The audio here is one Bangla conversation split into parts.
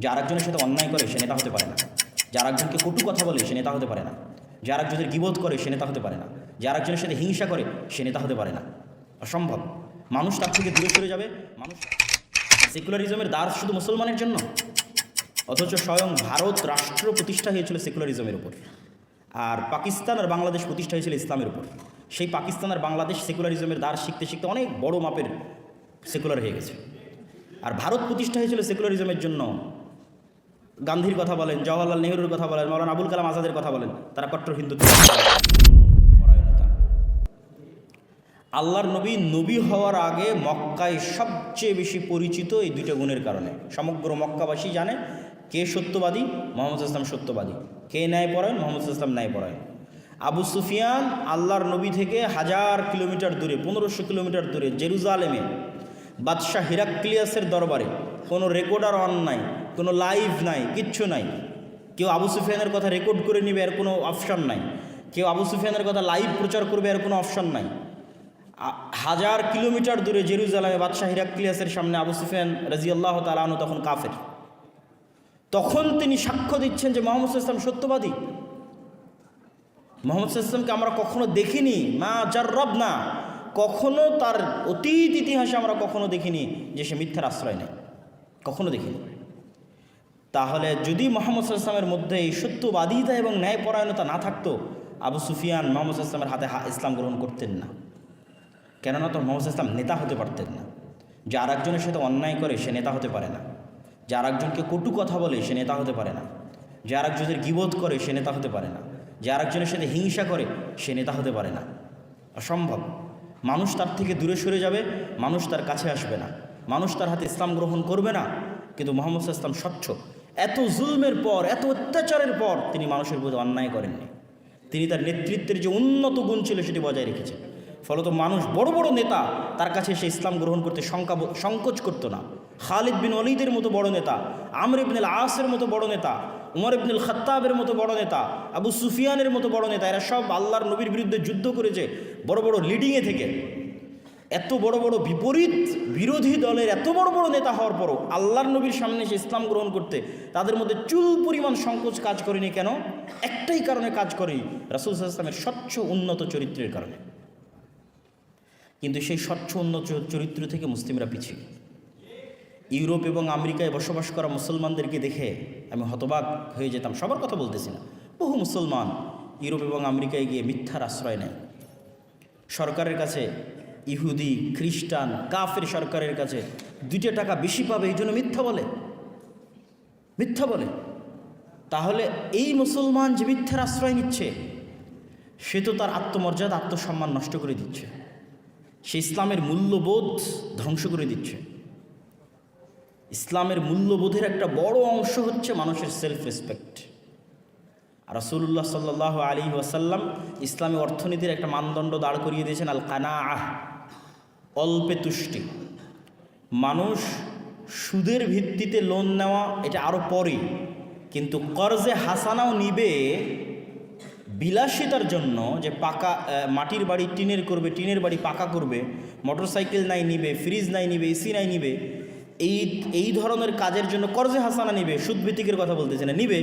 যে আরেকজনের সাথে অন্যায় করে সে নেতা হতে পারে না। যে আরেকজনকে কটু কথা বলে সে নেতা হতে পারে না। যে আরেকজনের গিবোধ করে সে নেতা হতে পারে না। যে আরেকজনের সাথে হিংসা করে সে নেতা হতে পারে না। অসম্ভব। মানুষ তার থেকে দূরে সরে যাবে। মানুষ সেকুলারিজমের দ্বার শুধু মুসলমানের জন্য? অথচ স্বয়ং ভারত রাষ্ট্র প্রতিষ্ঠা হয়েছিল সেকুলারিজমের উপর। আর পাকিস্তান আর বাংলাদেশ প্রতিষ্ঠা হয়েছিল ইসলামের উপর। সেই পাকিস্তান আর বাংলাদেশ সেকুলারিজমের দ্বার শিখতে শিখতে অনেক বড় মাপের সেকুলার হয়ে গেছে। আর ভারত প্রতিষ্ঠা হয়েছিল সেকুলারিজমের জন্য গান্ধীর কথা বলেন, জওয়াহরলাল নেহরুর কথা বলেন, মৌলানা আবুল কালাম আজাদের কথা বলেন, তারা কট্টর পরায়ণতা আল্লাহর নবী নবী হওয়ার আগে মক্কায় সবচেয়ে বেশি পরিচিত এই দুইটা গুণের কারণে। সমগ্র মক্কাবাসী জানে কে সত্যবাদী, মোহাম্মদ ইসলাম সত্যবাদী। কে ন্যায়পরায়ণ মোহাম্মদ ইসলাম ন্যায়পরায়ণ আবু সুফিয়ান আল্লাহর নবী থেকে হাজার কিলোমিটার দূরে, পনেরোশো কিলোমিটার দূরে, জেরুজালেমে, বাদশাহ হিরাক্লিয়াসের দরবারে কোনো রেকর্ডার অন নাই। কোনো লাইভ নাই, কিচ্ছু নাই। কেউ আবু সুফিয়ানের কথা রেকর্ড করে নিবে, এর কোনো অপশন নাই। কেউ আবু সুফিয়ানের কথা লাইভ প্রচার করবে, এর কোনো অপশন নাই। হাজার কিলোমিটার দূরে জেরুজালামে বাদশাহ হিরাক্লিয়াসের সামনে আবু সুফিয়ান রাজিয়াল্লাহ তালাহনু তখন কাফের। তখন তিনি সাক্ষ্য দিচ্ছেন যে মোহাম্মদ ইসলাম সত্যবাদী। মোহাম্মদ ইসলামকে আমরা কখনো দেখিনি। মা জার্রব না কখনো তার অতীত ইতিহাসে আমরা কখনো দেখিনি যে সে মিথ্যার আশ্রয় নেয়। কখনো দেখিনি। তাহলে যদি মোহাম্মদ ইসলামের মধ্যে এই সত্যবাদিতা এবং ন্যায়পরায়ণতা না থাকতো, আবু সুফিয়ান মোহাম্মদ ইসলামের হাতে ইসলাম গ্রহণ করতেন না। কেননা তো মোহাম্মদ ইসলাম নেতা হতে পারতেন না। যে আর একজনের সাথে অন্যায় করে, সে নেতা হতে পারে না। যে আর একজনকে কটু কথা বলে, সে নেতা হতে পারে না। যে আর একজনের গিবোধ করে, সে নেতা হতে পারে না। যে আর একজনের সাথে হিংসা করে, সে নেতা হতে পারে না। অসম্ভব। মানুষ তার থেকে দূরে সরে যাবে, মানুষ তার কাছে আসবে না। মানুষ তার হাতে ইসলাম গ্রহণ করবে না, কিন্তু মোহাম্মদ ইসলাম স্বচ্ছ। এত জুলমের পর, এত অত্যাচারের পর তিনি মানুষের প্রতি অন্যায় করেননি। তিনি তার নেতৃত্বের যে উন্নত গুণ ছিল সেটি বজায় রেখেছেন। ফলত মানুষ, বড় বড় নেতা তার কাছে সে ইসলাম গ্রহণ করতে শঙ্কা সংকোচ করতো না। খালিদ বিন অলিদের মতো বড় নেতা, আমর ইবনুল আসের মতো বড় নেতা, উমর ইবনুল খত্তাবের মতো বড় নেতা, আবু সুফিয়ানের মতো বড় নেতা, এরা সব আল্লাহর নবীর বিরুদ্ধে যুদ্ধ করেছে, বড় বড় লিডিংয়ে থেকে। এত বড় বড় বিপরীত বিরোধী দলের এত বড় বড় নেতা হওয়ার পরও আল্লাহর নবীর সামনে এসে ইসলাম গ্রহণ করতে তাদের মধ্যে চুল পরিমাণ সংকোচ কাজ করেনি কেন? একটাই কারণে কাজ করেনি রাসুল ইসলামের স্বচ্ছ উন্নত চরিত্রের কারণে। কিন্তু সেই স্বচ্ছ উন্নত চরিত্র থেকে মুসলিমরা পিছিয়ে। ইউরোপ এবং আমেরিকায় বসবাস করা মুসলমানদেরকে দেখে আমি হতবাক হয়ে যেতাম, সবার কথা বলতেছি না। বহু মুসলমান ইউরোপ এবং আমেরিকায় গিয়ে মিথ্যার আশ্রয় নেয়। সরকারের কাছে ইহুদি, খ্রিস্টান, কাফের সরকারের কাছে দুইটা টাকা বেশি পাবে, এই জন্য মিথ্যা বলে। মিথ্যা বলে। তাহলে এই মুসলমান যে মিথ্যার আশ্রয় নিচ্ছে, সে তো তার আত্মমর্যাদা, আত্মসম্মান নষ্ট করে দিচ্ছে। সে ইসলামের মূল্যবোধ ধ্বংস করে দিচ্ছে। ইসলামের মূল্যবোধের একটা বড় অংশ হচ্ছে মানুষের সেলফ রেসপেক্ট রসুল্লাহ সাল্লাহ আলী ওয়াসাল্লাম ইসলামী অর্থনীতির একটা মানদণ্ড দাঁড় করিয়ে দিয়েছেন আল কানা আহ অল্পে তুষ্টি। মানুষ সুদের ভিত্তিতে লোন নেওয়া এটা আরও পরে, কিন্তু কর্জে হাসানাও নিবে বিলাসিতার জন্য যে পাকা মাটির বাড়ি টিনের করবে, টিনের বাড়ি পাকা করবে, মোটরসাইকেল নাই নিবে, ফ্রিজ নাই নিবে, এসি নাই নিবে এই এই ধরনের কাজের জন্য কর্জে হাসানা নিবে, সুদভিত্তিকের কথা বলতেছে না, নিবে,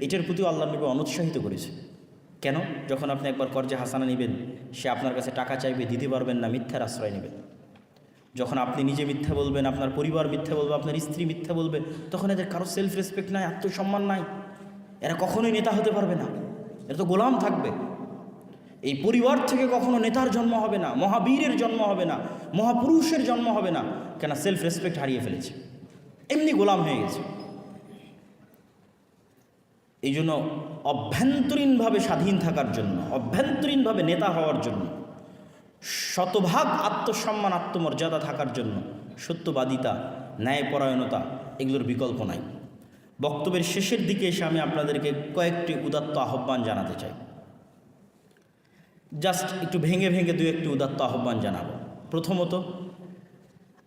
এটার প্রতি আল্লাহ নবী অনুৎসাহিত করেছে। কেন? যখন আপনি একবার কর্জে হাসানা নেবেন, সে আপনার কাছে টাকা চাইবে, দিতে পারবেন না, মিথ্যার আশ্রয় নেবেন যখন আপনি নিজে মিথ্যা বলবেন, আপনার পরিবার মিথ্যা বলবে, আপনার স্ত্রী মিথ্যা বলবে, তখন এদের কারও সেলফ রেসপেক্ট নাই, আত্মসম্মান নাই। এরা কখনোই নেতা হতে পারবে না। এরা তো গোলাম থাকবে। এই পরিবার থেকে কখনো নেতার জন্ম হবে না, মহাবীরের জন্ম হবে না, মহাপুরুষের জন্ম হবে না, কেন সেলফ রেসপেক্ট হারিয়ে ফেলেছে। এমনি গোলাম হয়ে গেছে। এই জন্য অভ্যন্তরীণভাবে স্বাধীন থাকার জন্য, অভ্যন্তরীণভাবে নেতা হওয়ার জন্য, শতভাগ আত্মসম্মান, আত্মমর্যাদা থাকার জন্য সত্যবাদিতা, ন্যায়পরায়ণতা এগুলোর বিকল্প নাই। বক্তব্যের শেষের দিকে এসে আমি আপনাদেরকে কয়েকটি উদাত্ত আহ্বান জানাতে চাই। জাস্ট একটু ভেঙে ভেঙে দু একটি উদাত্ত আহ্বান জানাব। প্রথমত,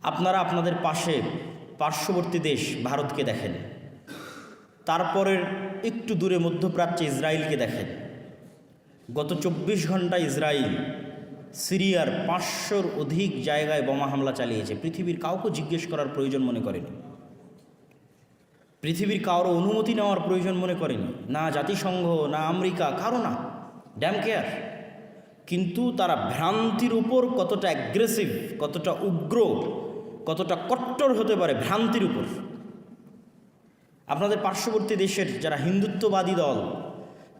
আপনারা আপনাদের পাশে পার্শ্ববর্তী দেশ ভারতকে দেখেন। তারপরের একটু দূরে মধ্যপ্রাচ্যে ইসরায়েলকে দেখেন। গত চব্বিশ ঘণ্টা ইসরায়েল সিরিয়ার পাঁচশোর অধিক জায়গায় বোমা হামলা চালিয়েছে। পৃথিবীর কাউকে জিজ্ঞেস করার প্রয়োজন মনে করেনি। পৃথিবীর কারও অনুমতি নেওয়ার প্রয়োজন মনে করেনি। না জাতিসংঘ, না আমেরিকা, কারও না। ড্যাম কেয়ার কিন্তু তারা ভ্রান্তির উপর কতটা অ্যাগ্রেসিভ কতটা উগ্র, কতটা কট্টর হতে পারে ভ্রান্তির উপর। আপনাদের পার্শ্ববর্তী দেশের যারা হিন্দুত্ববাদী দল,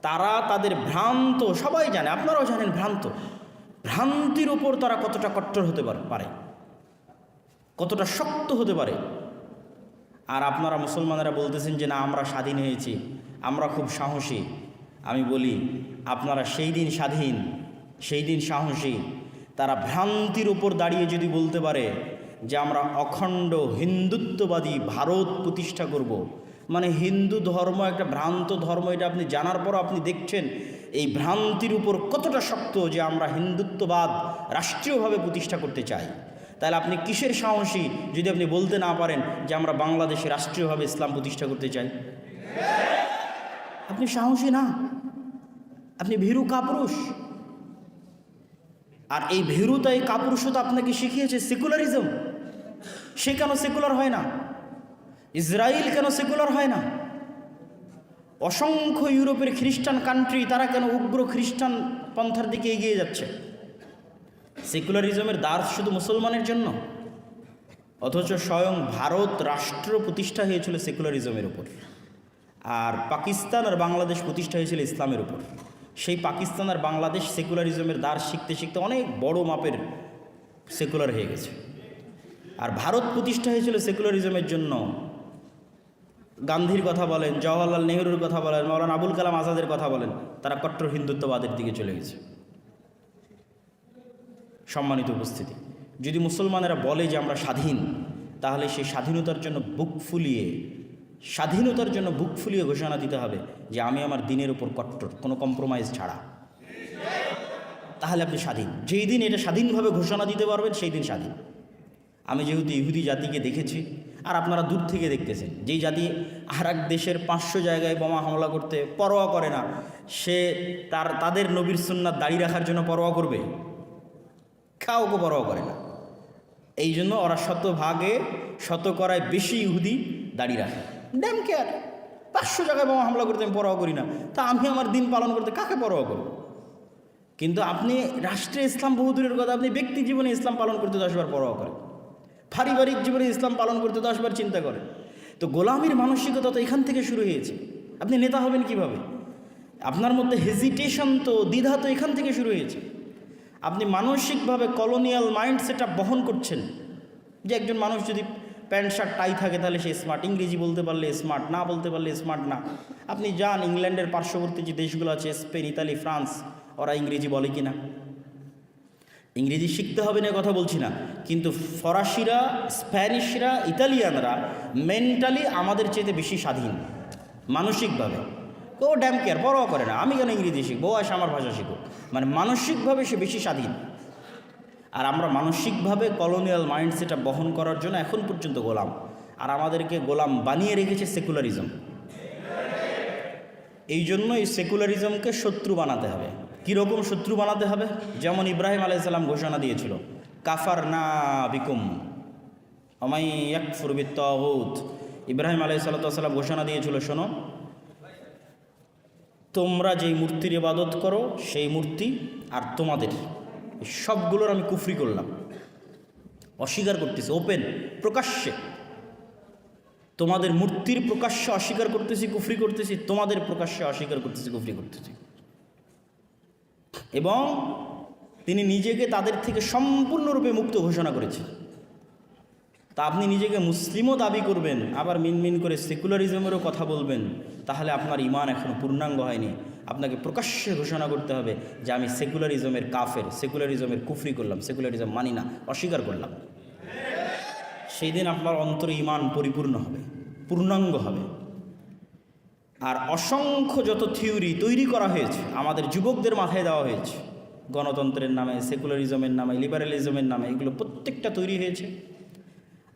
তারা তাদের ভ্রান্ত, সবাই জানে, আপনারাও জানেন ভ্রান্ত। ভ্রান্তির উপর তারা কতটা কট্টর হতে পারে, কতটা শক্ত হতে পারে। আর আপনারা মুসলমানেরা বলতেছেন যে, না, আমরা স্বাধীন হয়েছি, আমরা খুব সাহসী। আমি বলি, আপনারা সেই দিন স্বাধীন সেই দিন সাহসী, তারা ভ্রান্তির উপর দাঁড়িয়ে যদি বলতে পারে যে আমরা অখণ্ড হিন্দুত্ববাদী ভারত প্রতিষ্ঠা করব। মানে হিন্দু ধর্ম একটা ভ্রান্ত ধর্ম, এটা আপনি জানার পর আপনি দেখছেন, এই ভ্রান্তির উপর কতটা শক্ত যে আমরা হিন্দুত্ববাদ রাষ্ট্রীয়ভাবে প্রতিষ্ঠা করতে চাই। তাহলে আপনি কিসের সাহসী যদি আপনি বলতে না পারেন যে আমরা বাংলাদেশে রাষ্ট্রীয়ভাবে ইসলাম প্রতিষ্ঠা করতে চাই? আপনি সাহসী না। আপনি ভীরু কাপুরুষ। আর এই ভীরুতা এই কাপুরুষতা আপনাকে শিখিয়েছে সেকুলারিজম। সে কেন সেকুলার হয় না? ইসরায়েল কেন সেকুলার হয় না? অসংখ্য ইউরোপের খ্রিস্টান কান্ট্রি তারা কেন উগ্র খ্রিস্টান পন্থার দিকে এগিয়ে যাচ্ছে? সেকুলারিজমের দ্বার শুধু মুসলমানের জন্য? অথচ স্বয়ং ভারত রাষ্ট্র প্রতিষ্ঠা হয়েছিল সেকুলারিজমের উপর। আর পাকিস্তান আর বাংলাদেশ প্রতিষ্ঠা হয়েছিল ইসলামের উপর। সেই পাকিস্তান আর বাংলাদেশ সেকুলারিজমের দ্বার শিখতে শিখতে অনেক বড় মাপের সেকুলার হয়ে গেছে। আর ভারত প্রতিষ্ঠা হয়েছিল সেকুলারিজমের জন্য। গান্ধীর কথা বলেন, জওয়াহরলাল নেহরুর কথা বলেন মৌলানা আবুল কালাম আজাদের কথা বলেন, তারা কট্টর হিন্দুত্ববাদের দিকে চলে গেছে। সম্মানিত উপস্থিতি, যদি মুসলমানেরা বলে যে আমরা স্বাধীন, তাহলে সেই স্বাধীনতার জন্য বুক ফুলিয়ে স্বাধীনতার জন্য বুক ফুলিয়ে ঘোষণা দিতে হবে যে আমি আমার দিনের উপর কট্টর, কোনো কম্প্রোমাইজ ছাড়া। তাহলে আপনি স্বাধীন। যেই দিন এটা স্বাধীনভাবে ঘোষণা দিতে পারবেন, সেই দিন স্বাধীন। আমি যেহেতু ইহুদি জাতিকে দেখেছি, আর আপনারা দূর থেকে দেখতেছেন, যেই জাতি আর এক দেশের পাঁচশো জায়গায় বোমা হামলা করতে পরোয়া করে না, সে তার, তাদের নবীর সুন্নাত দাঁড়িয়ে রাখার জন্য পরোয়া করবে? কাউকে পরোয়া করে না। এই জন্য ওরা শতভাগে, শতকরায় বেশি ইহুদি দাঁড়িয়ে রাখে। ড্যাম কেয়ার পাঁচশো জায়গায় বোমা হামলা করতে আমি পরোয়া করি না। তা আমি আমার দিন পালন করতে কাকে পরোয়া করব? কিন্তু আপনি রাষ্ট্রে ইসলাম বহুদূরের কথা, আপনি ব্যক্তি জীবনে ইসলাম পালন করতে দশবার পরোয়া করেন। পারিবারিক জীবনে ইসলাম পালন করতে দশবার চিন্তা করেন। তো গোলামির মানসিকতা তো এখান থেকে শুরু হয়েছে। আপনি নেতা হবেন কীভাবে? আপনার মধ্যে হেজিটেশন তো, দ্বিধা তো এখান থেকে শুরু হয়েছে। আপনি মানসিকভাবে কলোনিয়াল মাইন্ড সেটা বহন করছেন। যে একজন মানুষ যদি প্যান্ট শার্ট টাই থাকে তাহলে সে স্মার্ট ইংরেজি বলতে পারলে স্মার্ট না বলতে পারলে স্মার্ট না। আপনি যান ইংল্যান্ডের পার্শ্ববর্তী যে দেশগুলো আছে, স্পেন, ইতালি, ফ্রান্স, ওরা ইংরেজি বলে কি না ইংরেজি শিখতে হবে না কথা বলছি না। কিন্তু ফরাসিরা, স্প্যানিশরা, ইতালিয়ানরা মেন্টালি আমাদের চেয়ে বেশি স্বাধীন, মানসিকভাবে। ও ড্যাম কেয়ার পরোয়া করে না। আমি কেন ইংরেজি শিখব? আসে আমার ভাষা শিখো মানে মানসিকভাবে সে বেশি স্বাধীন। আর আমরা মানসিকভাবে কলোনিয়াল মাইন্ডসেটটা বহন করার জন্য এখন পর্যন্ত গোলাম। আর আমাদেরকে গোলাম বানিয়ে রেখেছে সেকুলারিজম এই জন্য এই সেকুলারিজমকে শত্রু বানাতে হবে। কীরকম শত্রু বানাতে হবে? যেমন ইব্রাহিম আলাইসাল্লাম ঘোষণা দিয়েছিল কাফার না বিকুম আমাই এক ফুরবিত ইব্রাহিম আলাই সাল্লাম ঘোষণা দিয়েছিল, শোনো, তোমরা যেই মূর্তির ইবাদত করো, সেই মূর্তি আর তোমাদের সবগুলোর আমি কুফরি করলাম। অস্বীকার করতেছি ওপেন প্রকাশ্যে। তোমাদের মূর্তির প্রকাশ্যে অস্বীকার করতেছি, কুফরি করতেছি, তোমাদের প্রকাশ্যে অস্বীকার করতেছি, কুফরি করতেছি। এবং তিনি নিজেকে তাদের থেকে সম্পূর্ণরূপে মুক্ত ঘোষণা করেছেন। তা আপনি নিজেকে মুসলিমও দাবি করবেন, আবার মিনমিন করে সেকুলারিজমেরও কথা বলবেন। তাহলে আপনার ইমান এখনও পূর্ণাঙ্গ হয়নি। আপনাকে প্রকাশ্যে ঘোষণা করতে হবে যে আমি সেকুলারিজমের কাফের, সেকুলারিজমের কুফরি করলাম, সেকুলারিজম মানি না, অস্বীকার করলাম। সেই দিন আপনার অন্তর ইমান পরিপূর্ণ হবে, পূর্ণাঙ্গ হবে। আর অসংখ্য যত থিওরি তৈরি করা হয়েছে, আমাদের যুবকদের মাথায় দেওয়া হয়েছে, গণতন্ত্রের নামে, সেকুলারিজমের নামে, লিবারালিজমের নামে, এগুলো প্রত্যেকটা তৈরি হয়েছে।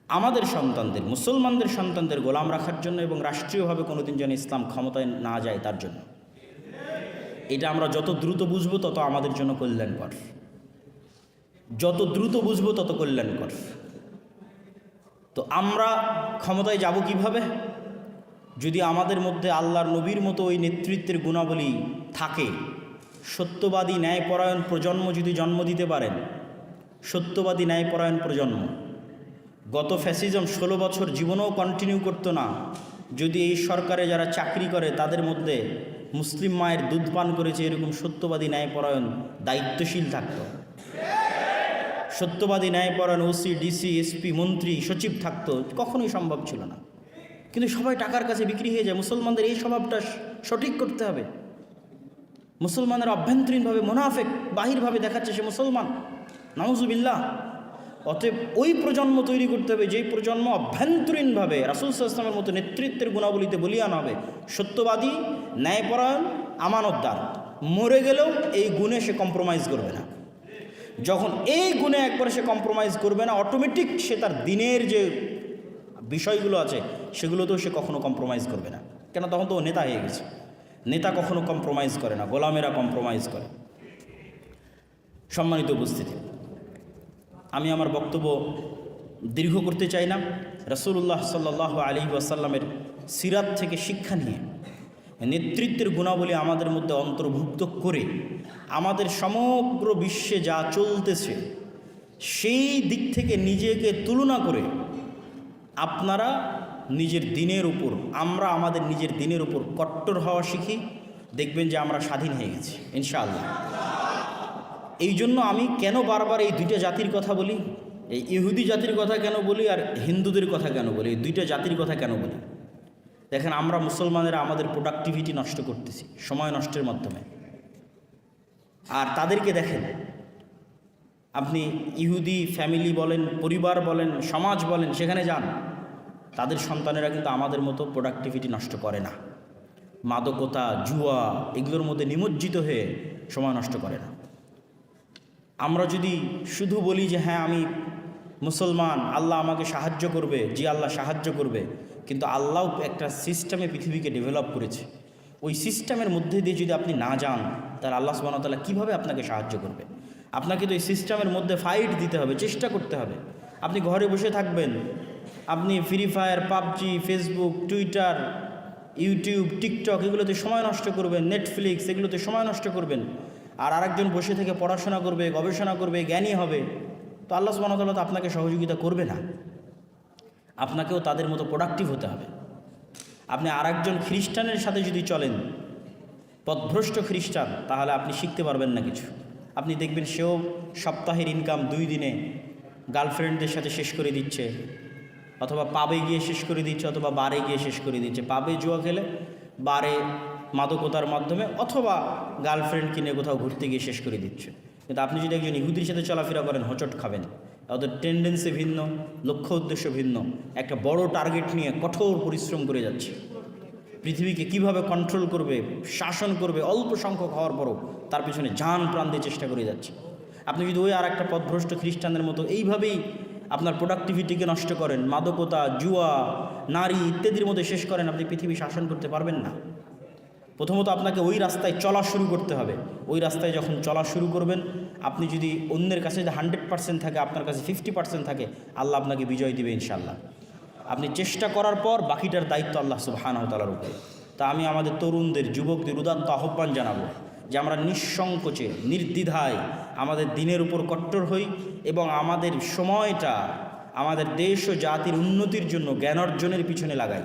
আমাদের সন্তানদের, মুসলমানদের সন্তানদের গোলাম রাখার জন্য এবং রাষ্ট্রীয়ভাবে কোনোদিন যেন ইসলাম ক্ষমতায় না যায় তার জন্য। এটা আমরা যত দ্রুত বুঝব তত আমাদের জন্য কল্যাণকর। যত দ্রুত বুঝব তত কল্যাণকর। তো আমরা ক্ষমতায় যাব কীভাবে? যদি আমাদের মধ্যে আল্লাহর নবীর মতো ওই নেতৃত্বের গুণাবলী থাকে, সত্যবাদী ন্যায়পরায়ণ প্রজন্ম যদি জন্ম দিতে পারেন, সত্যবাদী ন্যায়পরায়ণ প্রজন্ম গত ফ্যাসিজম ষোলো বছর জীবনেও কন্টিনিউ করতো না। যদি এই সরকারে যারা চাকরি করে, তাদের মধ্যে মুসলিম মায়ের দুধ পান করেছে এরকম সত্যবাদী ন্যায়পরায়ণ দায়িত্বশীল থাকতো। সত্যবাদী ন্যায়পরায়ণ ওসি ডিসি এসপি মন্ত্রী, সচিব থাকতো, কখনোই সম্ভব ছিল না। কিন্তু সবাই টাকার কাছে বিক্রি হয়ে যায়। মুসলমানদের এই স্বভাবটা সঠিক করতে হবে। মুসলমানের অভ্যন্তরীণভাবে মোনাফেক, বাহিরভাবে দেখাচ্ছে সে মুসলমান। নাউজুবিল্লাহ। অতএব ওই প্রজন্ম তৈরি করতে হবে, যেই প্রজন্ম অভ্যন্তরীণভাবে রাসুল ইসলামের মতো নেতৃত্বের গুণাবলীতে বলিয়ান হবে, সত্যবাদী, ন্যায়পরায়ণ, আমানতদার, মরে গেলেও এই গুণে সে কম্প্রোমাইজ করবে না। যখন এই গুণে একবার সে কম্প্রোমাইজ করবে না অটোমেটিক সে তার দিনের যে বিষয়গুলো আছে, সেগুলোতেও সে কখনো কম্প্রোমাইজ করবে না। কেন? তখন তো ও নেতা হয়ে গেছে। নেতা কখনো কম্প্রোমাইজ করে না, গোলামেরা কম্প্রোমাইজ করে। সম্মানিত উপস্থিতি। আমি আমার বক্তব্য দীর্ঘ করতে চাই না। রসুল্লাহ সাল্লাহ আলী ওয়াসাল্লামের সিরাত থেকে শিক্ষা নিয়ে, নেতৃত্বের গুণাবলী আমাদের মধ্যে অন্তর্ভুক্ত করে, আমাদের সমগ্র বিশ্বে যা চলতেছে, সেই দিক থেকে নিজেকে তুলনা করে আপনারা নিজের দিনের উপর, আমরা আমাদের নিজের দিনের উপর কট্টর হওয়া শিখি। দেখবেন যে আমরা স্বাধীন হয়ে গেছি, ইনশাআল্লাহ। এই জন্য আমি কেন বারবার এই দুইটা জাতির কথা বলি? এই ইহুদি জাতির কথা কেন বলি আর হিন্দুদের কথা কেন বলি? এই দুইটা জাতির কথা কেন বলি? দেখেন, আমরা মুসলমানেরা আমাদের প্রোডাক্টিভিটি নষ্ট করতেছি, সময় নষ্টের মাধ্যমে। আর তাদেরকে দেখেন, আপনি ইহুদি ফ্যামিলি বলেন, পরিবার বলেন, সমাজ বলেন, সেখানে যান, তাদের সন্তানেরা কিন্তু আমাদের মতো প্রোডাক্টিভিটি নষ্ট করে না। মাদকতা, জুয়া, এগুলোর মধ্যে নিমজ্জিত হয়ে সময় নষ্ট করে না। আমরা যদি শুধু বলি যে হ্যাঁ আমি মুসলমান, আল্লাহ আমাকে সাহায্য করবে, জি আল্লাহ সাহায্য করবে, কিন্তু আল্লাহ একটা সিস্টেমে পৃথিবীকে ডেভেলপ করেছে। ওই সিস্টেমের মধ্যে দিয়ে যদি আপনি না যান, তাহলে আল্লাহ সুবাহতাল্লাহ কীভাবে আপনাকে সাহায্য করবে? আপনাকে তো এই সিস্টেমের মধ্যে ফাইট দিতে হবে, চেষ্টা করতে হবে। আপনি ঘরে বসে থাকবেন, আপনি free fire PUBG Facebook Twitter YouTube TikTok এগুলোতে সময় নষ্ট করবেন নেটফ্লিক্স এগুলোতে সময় নষ্ট করবেন। আর আরেকজন বসে থেকে পড়াশোনা করবে, গবেষণা করবে, জ্ঞানী হবে, তো আল্লাহ সুবাহতাল্লাহ তো আপনাকে সহযোগিতা করবে না। আপনাকেও তাদের মতো প্রোডাক্টিভ হতে হবে। আপনি আরেকজন খ্রিস্টানের সাথে যদি চলেন, পথভ্রষ্ট খ্রিস্টান, তাহলে আপনি শিখতে পারবেন না কিছু। আপনি দেখবেন সেও সপ্তাহের ইনকাম দুই দিনে গার্লফ্রেন্ডদের সাথে শেষ করে দিচ্ছে, অথবা পাবে গিয়ে শেষ করে দিচ্ছে, অথবা বারে গিয়ে শেষ করে দিচ্ছে। পাবে জুয়া খেলে বারে মাদকতার মাধ্যমে অথবা গার্লফ্রেন্ড কিনে কোথাও ঘুরতে গিয়ে শেষ করে দিচ্ছে। কিন্তু আপনি যদি একজন ইহুদির সাথে চলাফেরা করেন, হোঁচট খাবেন। ওদের টেন্ডেন্সি ভিন্ন, লক্ষ্য উদ্দেশ্য ভিন্ন। একটা বড় টার্গেট নিয়ে কঠোর পরিশ্রম করে যাচ্ছে। পৃথিবীকে কীভাবে কন্ট্রোল করবে, শাসন করবে, অল্প সংখ্যক হওয়ার পরও তার পিছনে যান প্রাণ দিয়ে চেষ্টা করে যাচ্ছে। আপনি যদি ওই আর একটা পথভ্রষ্ট খ্রিস্টানদের মতো এইভাবেই আপনার প্রোডাক্টিভিটিকে নষ্ট করেন, মাদকতা, জুয়া, নারী ইত্যাদির মধ্যে শেষ করেন, আপনি পৃথিবী শাসন করতে পারবেন না। প্রথমত আপনাকে ওই রাস্তায় চলা শুরু করতে হবে। ওই রাস্তায় যখন চলা শুরু করবেন, আপনি যদি অন্যের কাছে যদি হান্ড্রেড পার্সেন্ট থাকে, আপনার কাছে ফিফটি পার্সেন্ট থাকে, আল্লাহ আপনাকে বিজয় দিবে ইনশাল্লাহ আপনি চেষ্টা করার পর বাকিটার দায়িত্ব আল্লাহ সুবাহানতালার উপরে। তা আমি আমাদের তরুণদের, যুবকদের উদাত্ত আহ্বান জানাব যে আমরা নিঃসংকোচে, নির্দ্বিধায় আমাদের দিনের উপর কট্টর হই এবং আমাদের সময়টা আমাদের দেশ ও জাতির উন্নতির জন্য জ্ঞান অর্জনের পিছনে লাগাই।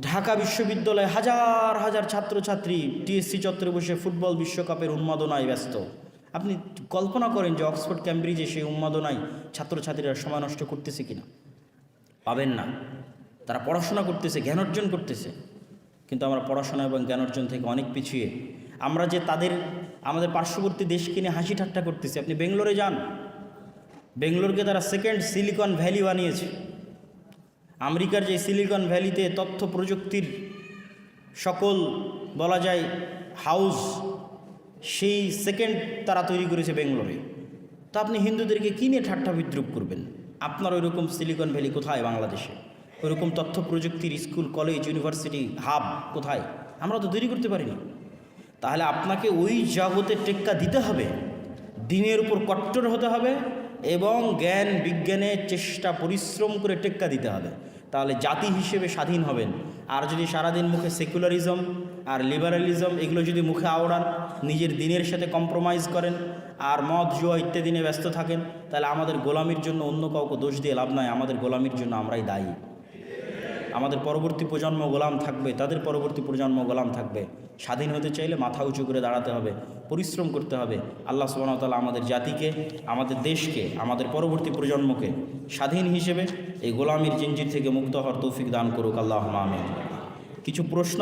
ঢাকা বিশ্ববিদ্যালয়ে হাজার হাজার ছাত্রছাত্রী টিএসসি চত্বরে বসে ফুটবল বিশ্বকাপের উন্মাদনায় ব্যস্ত। আপনি কল্পনা করেন যে অক্সফোর্ড, ক্যামব্রিজে সেই উন্মাদনায় ছাত্রছাত্রীরা সময় নষ্ট করতেছে কিনা? পাবেন না। তারা পড়াশোনা করতেছে, জ্ঞান অর্জন করতেছে। কিন্তু আমরা পড়াশোনা এবং জ্ঞান অর্জন থেকে অনেক পিছিয়ে। আমরা যে তাদের, আমাদের পার্শ্ববর্তী দেশকে নিয়ে হাসি ঠাট্টা করতেছি। আপনি বেঙ্গলোরে যান। বেঙ্গলোরকে তারা সেকেন্ড সিলিকন ভ্যালি বানিয়েছে। আমেরিকার যে সিলিকন ভ্যালিতে তথ্য প্রযুক্তির সকল, বলা যায়, হাউস, সেই সেকেন্ড তারা তৈরি করেছে বেঙ্গলোরে তো আপনি হিন্দুদেরকে কী নিয়ে ঠাট্টা বিদ্রুপ করবেন? আপনার ওই রকম সিলিকন ভ্যালি কোথায় বাংলাদেশে? ওইরকম তথ্য প্রযুক্তির স্কুল, কলেজ, ইউনিভার্সিটি, হাব কোথায়? আমরা তো তৈরি করতে পারিনি। তাহলে আপনাকে ওই জগতে টেক্কা দিতে হবে। দিনের উপর কট্টর হতে হবে। এবং জ্ঞান বিজ্ঞানের চেষ্টা, পরিশ্রম করে টেক্কা দিতে হবে। তাহলে জাতি হিসেবে স্বাধীন হবেন। আর যদি সারাদিন মুখে সেকুলারিজম আর লিবারালিজম এগুলো যদি মুখে আওড়ান, নিজের দিনের সাথে কম্প্রোমাইজ করেন, আর মদ, জুয়া ইত্যাদি নিয়ে ব্যস্ত থাকেন, তাহলে আমাদের গোলামির জন্য অন্য কাউকে দোষ দিয়ে লাভ নয় আমাদের গোলামির জন্য আমরাই দায়ী। আমাদের পরবর্তী প্রজন্ম গোলাম থাকবে, তাদের পরবর্তী প্রজন্ম গোলাম থাকবে। স্বাধীন হতে চাইলে মাথা উঁচু করে দাঁড়াতে হবে, পরিশ্রম করতে হবে। আল্লাহ সুবাহতালা আমাদের জাতিকে, আমাদের দেশকে, আমাদের পরবর্তী প্রজন্মকে স্বাধীন হিসেবে এই গোলামীর জিঞ্জির থেকে মুক্ত হওয়ার তৌফিক দান করুক। আল্লাহ আমিন। কিছু প্রশ্ন